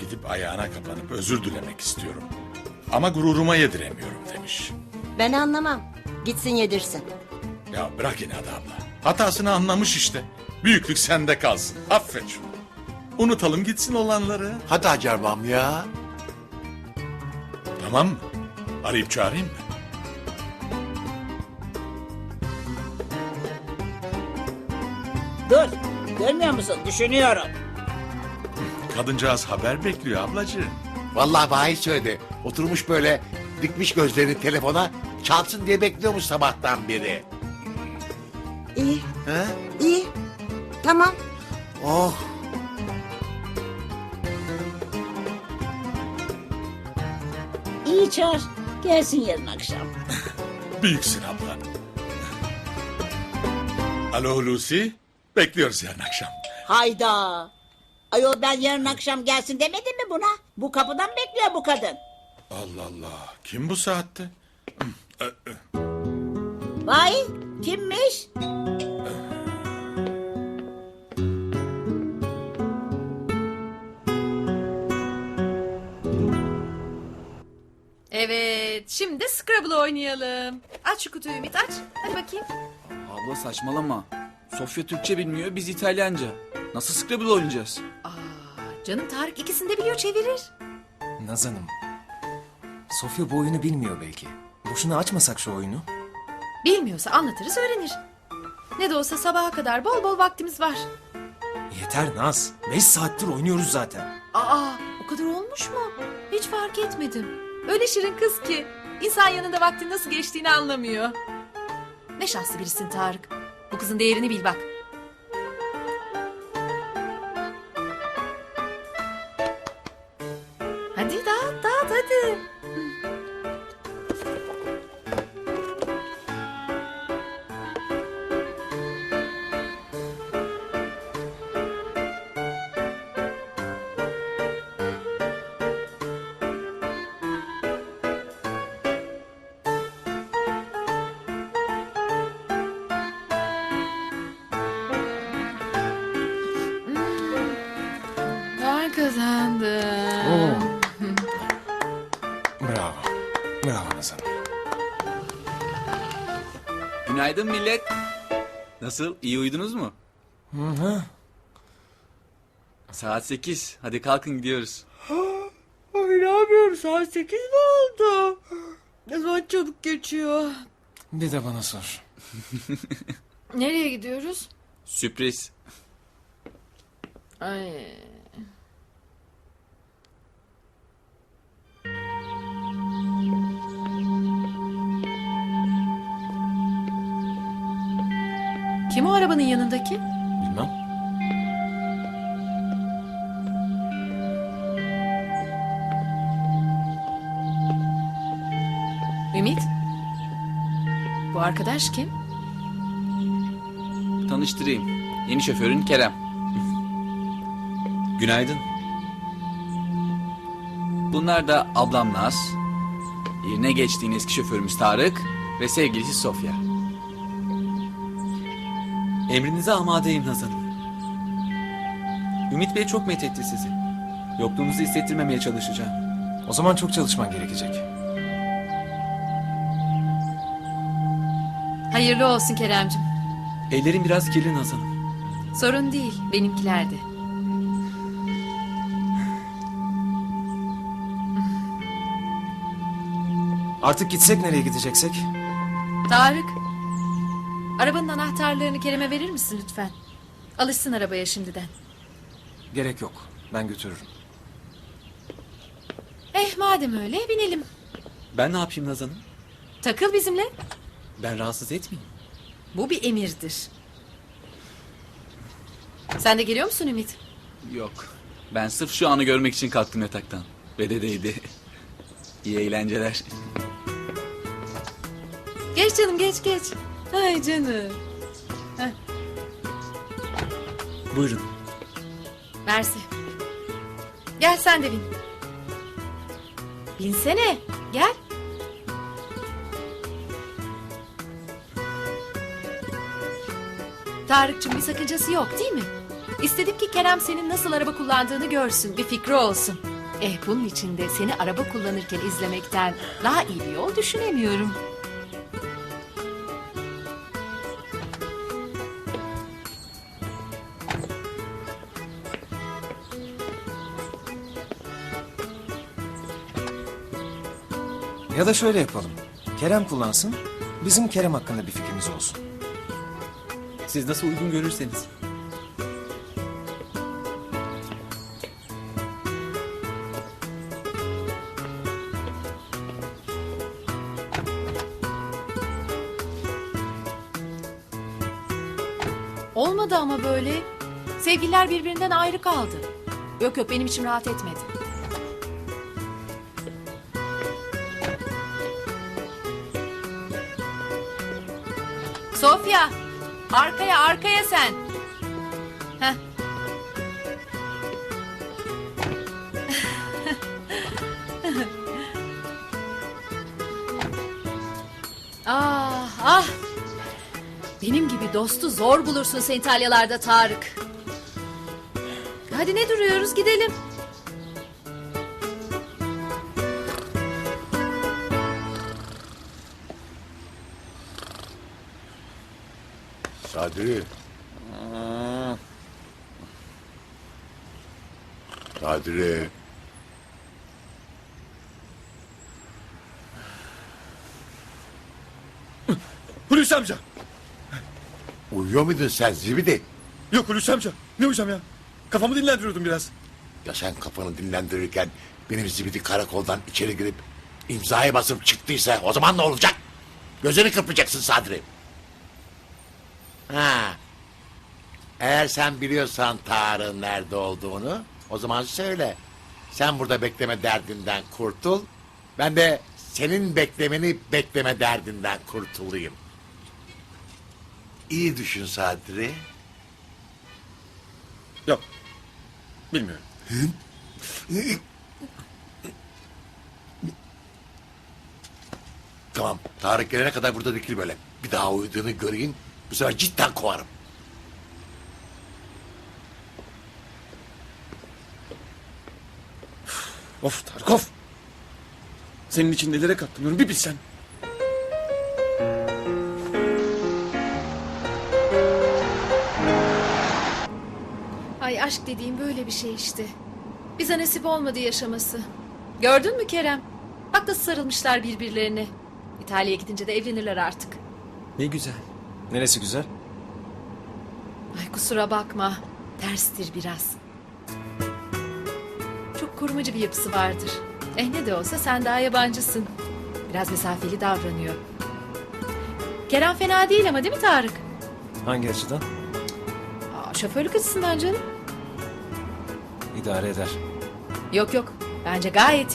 Gidip ayağına kapanıp özür dilemek istiyorum. Ama gururuma yediremiyorum demiş. Ben anlamam. Gitsin yedirsin. Ya bırak inadı abla. Hatasını anlamış işte. Büyüklük sende kalsın. Affet şunu. Unutalım gitsin olanları. Hadi acarmam ya. Tamam mı? Arayıp çağırayım mı? Dur. Görmüyor musun? Düşünüyorum. Kadıncağız haber bekliyor ablacığım. Vallahi Vahit söyledi. Oturmuş böyle dikmiş gözlerini telefona çalsın diye bekliyormuş sabahtan beri. İyi, He? iyi. Tamam. Oh. İyi çağır. Gelsin yarın akşam. Büyüksün abla. Alo Hulusi. Bekliyoruz yarın akşam. Hayda. Ayol ben yarın akşam gelsin demedim mi buna? Bu kapıdan bekliyor bu kadın. Allah Allah. Kim bu saatte? Vay kimmiş? Evet, şimdi Scrabble oynayalım. Aç şu kutuyu Ümit, aç. Hadi bakayım. Abla saçmalama. Sofya Türkçe bilmiyor, biz İtalyanca. Nasıl Scrabble oynayacağız? Aa, canım Tarık ikisini de biliyor, çevirir. Naz Hanım. Sofya bu oyunu bilmiyor belki. Boşuna açmasak şu oyunu. Bilmiyorsa anlatırız, öğrenir. Ne de olsa sabaha kadar bol bol vaktimiz var. Yeter Naz. Beş saattir oynuyoruz zaten. Aa, o kadar olmuş mu? Hiç fark etmedim. Öyle şirin kız ki. insan yanında vaktin nasıl geçtiğini anlamıyor. Ne şanslı birisin Tarık. Bu kızın değerini bil bak. Günaydın millet. Nasıl, iyi uyudunuz mu? Saat sekiz. Hadi kalkın gidiyoruz. Ay ne yapıyorum saat sekiz mi oldu? Ne zaman çabuk geçiyor. Bir de bana sor. Nereye gidiyoruz? Sürpriz. Ay. Kim o arabanın yanındaki? Bilmem. Ümit. Bu arkadaş kim? Tanıştırayım. Yeni şoförün Kerem. Günaydın. Bunlar da ablam Naz. Yerine geçtiğin eski şoförümüz Tarık ve sevgilisi Sofya. Emrinize amadeyim Naz Hanım. Ümit Bey çok methetti sizi. Yokluğunuzu hissettirmemeye çalışacağım. O zaman çok çalışman gerekecek. Hayırlı olsun Keremcim. Ellerim biraz kirli Naz Hanım. Sorun değil benimkiler de. Artık gitsek nereye gideceksek? Tarık. Arabanın anahtarlarını Kerem'e verir misin lütfen? Alışsın arabaya şimdiden. Gerek yok. Ben götürürüm. Eh madem öyle binelim. Ben ne yapayım Naz Hanım? Takıl bizimle. Ben rahatsız etmeyeyim. Bu bir emirdir. Sen de geliyor musun Ümit? Yok. Ben sırf şu anı görmek için kalktım yataktan. Ve dedeydi. İyi eğlenceler. Geç canım geç geç. Ay canım. Buyurun. Mersi. Gel sen de bin. Binsene. Gel. Tarık'cığım bir sakıncası yok değil mi? İstedim ki Kerem senin nasıl araba kullandığını görsün. Bir fikri olsun. Eh bunun için de seni araba kullanırken izlemekten daha iyi bir yol düşünemiyorum. Ya da şöyle yapalım. Kerem kullansın. Bizim Kerem hakkında bir fikrimiz olsun. Siz nasıl uygun görürseniz. Olmadı ama böyle. Sevgililer birbirinden ayrı kaldı. Yok yok benim içim rahat etmedi. Sofya, arkaya arkaya sen. Ah ah. Benim gibi dostu zor bulursun sen İtalyalarda Tarık. Hadi ne duruyoruz gidelim. Sadri. Sadri. Hulusi amca. Uyuyor muydun sen zibidi? Yok Hulusi amca. Ne uyuyacağım ya? Kafamı dinlendiriyordum biraz. Ya sen kafanı dinlendirirken benim zibidi karakoldan içeri girip imzaya basıp çıktıysa o zaman ne olacak? Gözünü kırpacaksın Sadri. Ha. Eğer sen biliyorsan Tarık'ın nerede olduğunu o zaman söyle. Sen burada bekleme derdinden kurtul. Ben de senin beklemeni bekleme derdinden kurtulayım. İyi düşün Sadri. Yok. Bilmiyorum. Tamam. Tarık gelene kadar burada dikil böyle. Bir daha uyuduğunu göreyim. Bu sefer cidden kovarım. Of Tarık of. Senin için nelere katlanıyorum bir bilsen. Ay aşk dediğim böyle bir şey işte. Bize nasip olmadı yaşaması. Gördün mü Kerem? Bak nasıl sarılmışlar birbirlerine. İtalya'ya gidince de evlenirler artık. Ne güzel. Neresi güzel? Ay kusura bakma. Terstir biraz. Çok korumacı bir yapısı vardır. Eh ne de olsa sen daha yabancısın. Biraz mesafeli davranıyor. Kerem fena değil ama değil mi Tarık? Hangi açıdan? Aa, şoförlük açısından canım. İdare eder. Yok yok. Bence gayet